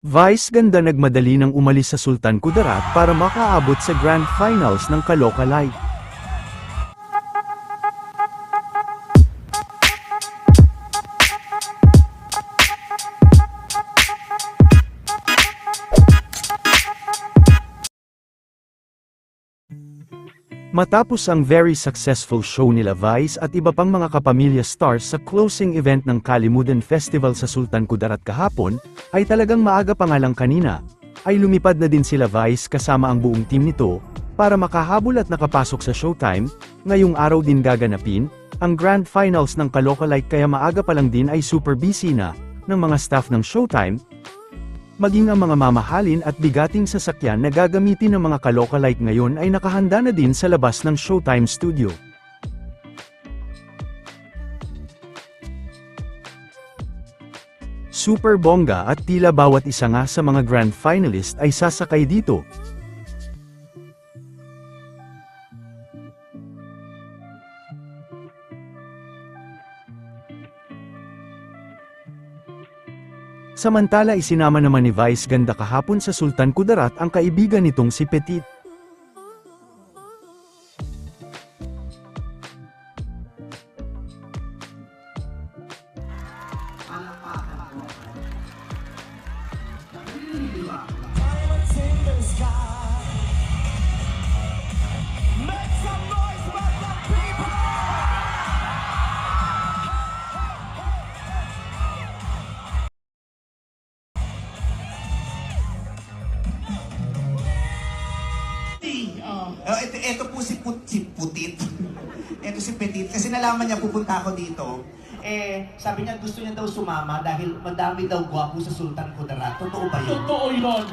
Vice ganda nagmadali ng umalis sa Sultan Kudarat para makaabot sa Grand Finals ng Kaloka Live. Matapos ang very successful show nila Vice at iba pang mga kapamilya stars sa closing event ng Kalimudan Festival sa Sultan Kudarat kahapon, ay talagang maaga pa nga lang kanina, ay lumipad na din sila Vice kasama ang buong team nito, para makahabol at nakapasok sa showtime, ngayong araw din gaganapin, ang grand finals ng Kaloka Like kaya maaga pa lang din ay super busy na, ng mga staff ng showtime, maging ang mga mamahalin at bigating sasakyan na gagamitin ng mga kalokalike ngayon ay nakahanda na din sa labas ng Showtime Studio. Super bongga at tila bawat isa nga sa mga grand finalist ay sasakay dito. Samantala isinama naman ni Vice Ganda kahapon sa Sultan Kudarat ang kaibigan nitong si Petit. Oh, ito, ito po si, Put, si Putit. ito si Petit. Kasi nalaman niya pupunta ako dito. Eh, sabi niya gusto niya daw sumama dahil madami daw gwapo sa Sultan Kudarat. Totoo ba yun? Totoo yun.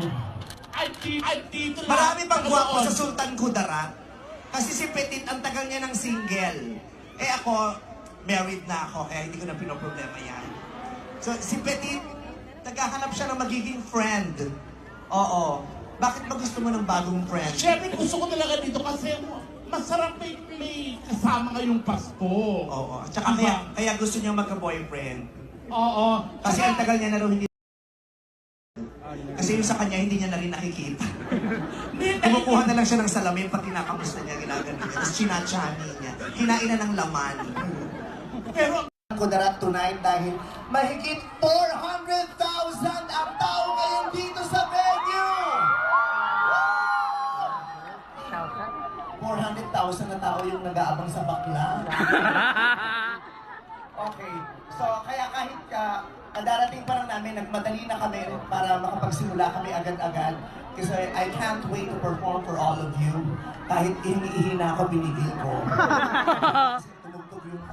Ay, dito. Marami bang gwapo sa Sultan Kudarat? Kasi si Petit, ang tagal niya ng single. Eh ako, married na ako, kaya hindi ko na pinoproblema yan. So, si Petit, naghahanap siya ng magiging friend. Oo. Bakit ba gusto mo ng bagong friend? Siyempre, gusto ko talaga dito kasi masarap may, may kasama ngayong Pasko. Oo. Tsaka Diba? kaya, kaya gusto niya magka-boyfriend. Oo. Kasi Saka- ang tagal niya na raw hindi... Kasi yung sa kanya, hindi niya na rin nakikita. Kumukuha na lang siya ng salamin pag kinakamusta niya, ginagano niya. Tapos chinachani niya. Kinain na ng laman. Pero Kudarat tonight dahil mahigit 400,000 ang tao 400,000 na tao yung nag-aabang sa bakla. Okay. So, kaya kahit ka, darating pa lang namin, nagmadali na kami para makapagsimula kami agad-agad. Kasi I can't wait to perform for all of you. Kahit ihingi-ihi na ako, binigil ko. Kasi tumugtog yung...